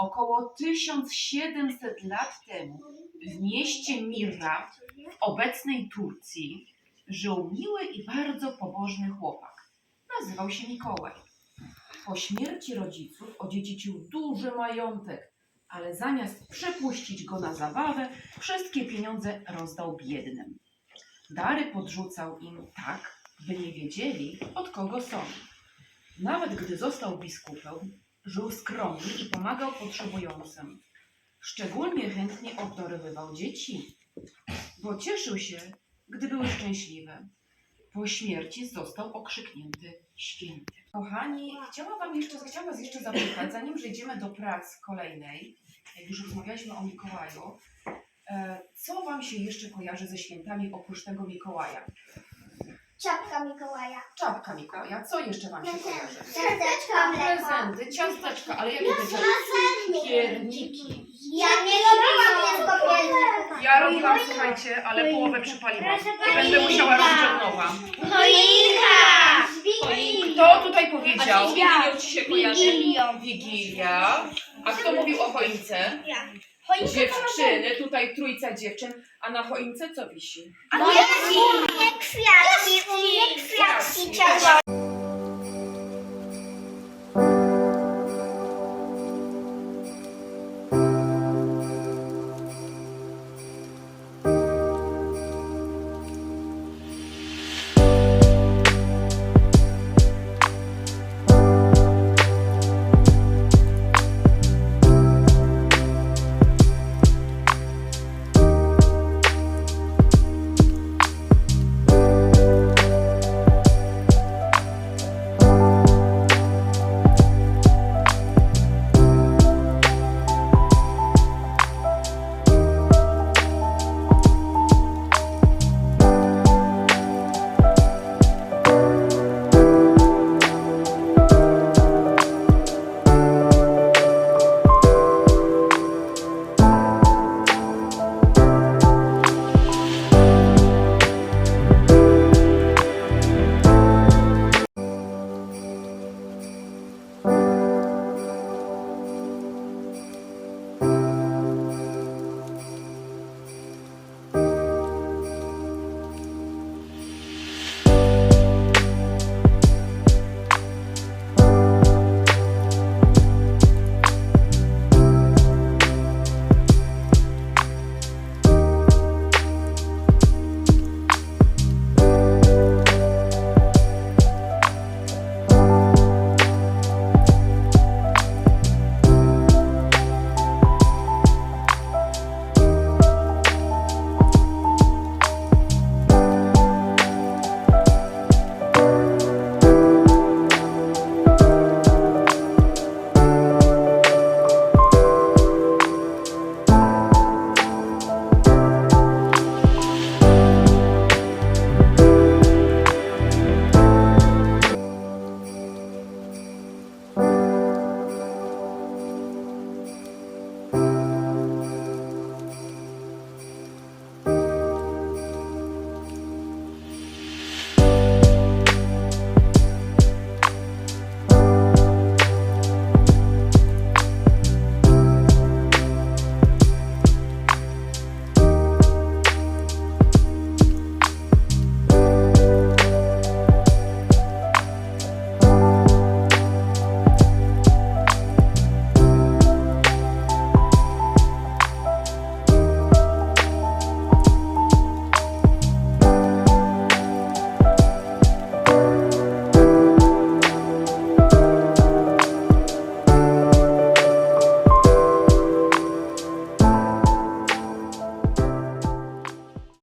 około 1700 lat temu w mieście Mirra w obecnej Turcji żył miły i bardzo pobożny chłopak. Nazywał się Mikołaj. Po śmierci rodziców odziedziczył duży majątek, ale zamiast przepuścić go na zabawę, wszystkie pieniądze rozdał biednym. Dary podrzucał im tak, by nie wiedzieli, od kogo są. Nawet gdy został biskupem, żył skromnie i pomagał potrzebującym. Szczególnie chętnie obdarowywał dzieci, bo cieszył się, gdy były szczęśliwe. Po śmierci został okrzyknięty święty. Kochani, chciałam jeszcze, chciałam was jeszcze zapytać, zanim przejdziemy do prac kolejnej, jak już rozmawialiśmy o Mikołaju, e, co wam się jeszcze kojarzy ze świętami oprócz tego Mikołaja? Czapka Mikołaja. Czapka Mikołaja, co jeszcze wam się kojarzy? Ciasteczka, mleko. Prezenty, ciasteczka, ale jakie te ciasteczka? Pierniki. Ja nie robiłam tylko pierników. Ja robiłam, słuchajcie, ale połowę przypaliłam. Będę musiała robić od nowa. Choinka! Kto tutaj powiedział? A co z Wigilią ci się kojarzy? Wigilia. A kto mówił o choince? Dziewczyny, tutaj trójca dziewczyn. A na choince co wisi? A nie, u mnie kwiatki, u mnie kwiatki czerwone.